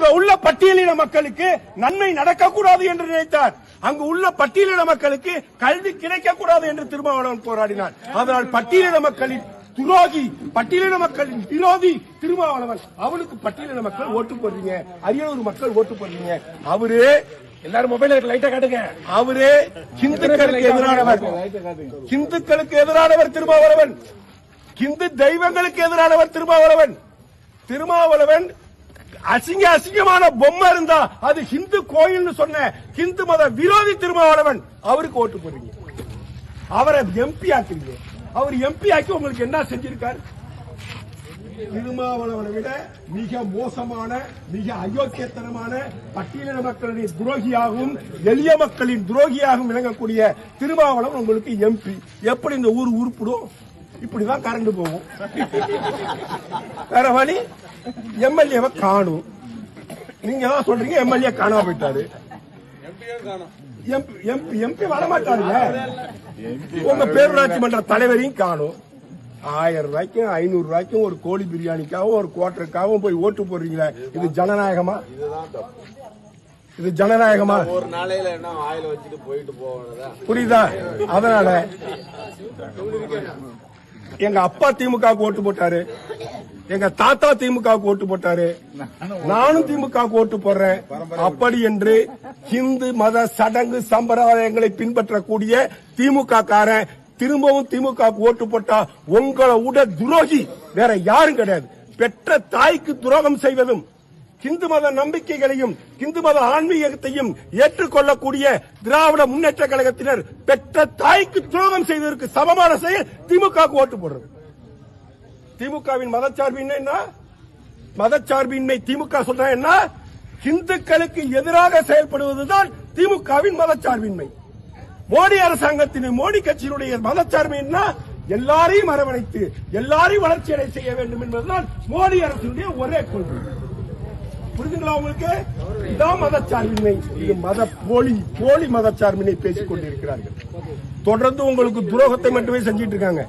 அங்க உள்ள பட்டியலின மக்களுக்கு நன்மை நடக்கக்கூடாது என்று நினைத்தார். அங்கு உள்ள பட்டியலின மக்களுக்கு கல்வி கிடைக்கக்கூடாது என்று திருமாவளவன் போராடினார். அதனால் பட்டியலின மக்களின் துரோகி பட்டியலின மக்களின் விரோதி திருமாவளவன் அவனுக்கு பட்டியலின மக்கள் ஓட்டு போடுறீங்க. அரியலூர் மக்கள் ஓட்டு போடுறீங்க. அவரு எல்லாரும் மொபைல் லைட்டா காட்டுங்க. அவரு ஹிந்துக்களுக்கு எதிரானவர். ஹிந்துக்களுக்கு எதிரானவர் திருமாவளவன். ஹிந்து தெய்வங்களுக்கு எதிரானவர் திருமாவளவன். திருமாவளவன் அசிங்க அசிங்கமான பொம்மை இருந்தா அது ஹிந்து கோயில்னு சொன்ன ஹிந்து மத விரோதி திருமாவளவன் அவருக்கு ஓட்டு போடுறீங்க. அவரை எம்பி ஆக்குறீங்க. அவர் எம்பி ஆக்கி உங்களுக்கு என்ன செஞ்சிருக்காரு? திருமாவளவனை விட மிக மோசமான மிக அயோக்கியத்தனமான பட்டியலின மக்களுடைய துரோகியாகவும் எளிய மக்களின் துரோகியாகவும் விளங்கக்கூடிய திருமாவளவன் உங்களுக்கு எம்பி எப்படி இந்த ஊர் உருப்பிடும்? இப்படிதான் கரண்ட் போகும். வேற வழி எம்எல்ஏவை காணும். நீங்க தான் சொல்றீங்க எம்எல்ஏ காணாம போயிட்டாரு. எம்பி எம்பி வரமாட்டாருங்க. உங்க பேரூராட்சி மன்ற தலைவரையும் காணும். ஆயிரம் ரூபாய்க்கும் ஐநூறு ரூபாய்க்கும் ஒரு கோழி பிரியாணிக்காகவும் ஒரு குவார்டருக்காகவும் போய் ஓட்டு போடுறீங்களே. இது ஜனநாயகமா? இது ஜனநாயகமா? ஒரு நாளையில என்ன ஆயில வச்சுட்டு போயிட்டு போவதா புரியுதா? அதனால எங்க அப்பா திமுக ஓட்டு போட்டாரு. எங்க தாத்தா திமுக ஓட்டு போட்டாரு. நானும் திமுக ஓட்டு போடுறேன். அப்படி என்று இந்து மத சடங்கு சம்பிரதாயங்களை பின்பற்றக்கூடிய திமுக காரன் திரும்பவும் திமுக ஓட்டு போட்டா உங்களை விட துரோகி வேற யாரும் கிடையாது. பெற்ற தாய்க்கு துரோகம் செய்வதும் இந்து மத நம்பிக்கைகளையும் இந்து மத ஆன்மீகத்தையும் ஏற்றுக்கொள்ளக்கூடிய திராவிட முன்னேற்ற கழகத்தினர் பெற்ற தாய்க்கு துரோகம் செய்ததற்கு சமமான செயல் திமுக ஓட்டு போடுறது. திமுகவின் மதச்சார்பின்மை என்ன? மதச்சார்பின்மை திமுக சொல்ற என்ன? இந்துக்களுக்கு எதிராக செயல்படுவதுதான் திமுகவின் மதச்சார்பின்மை. மோடி அரசாங்கத்தின் மோடி கட்சியினுடைய மதச்சார்பு என்ன? எல்லாரையும் அரவணைத்து எல்லாரையும் வளர்ச்சியடை செய்ய வேண்டும் என்பதுதான் மோடி அரசினுடைய ஒரே கொள்கை. புரிஞ்சுங்களா உங்களுக்கு? இதான் மதச்சார்பின்மை இது மத போலி போலி மதச்சார்பினை பேசிக் கொண்டிருக்கிறார்கள் தொடர்ந்து உங்களுக்கு துரோகத்தை மட்டுமே செஞ்சிட்டு இருக்காங்க.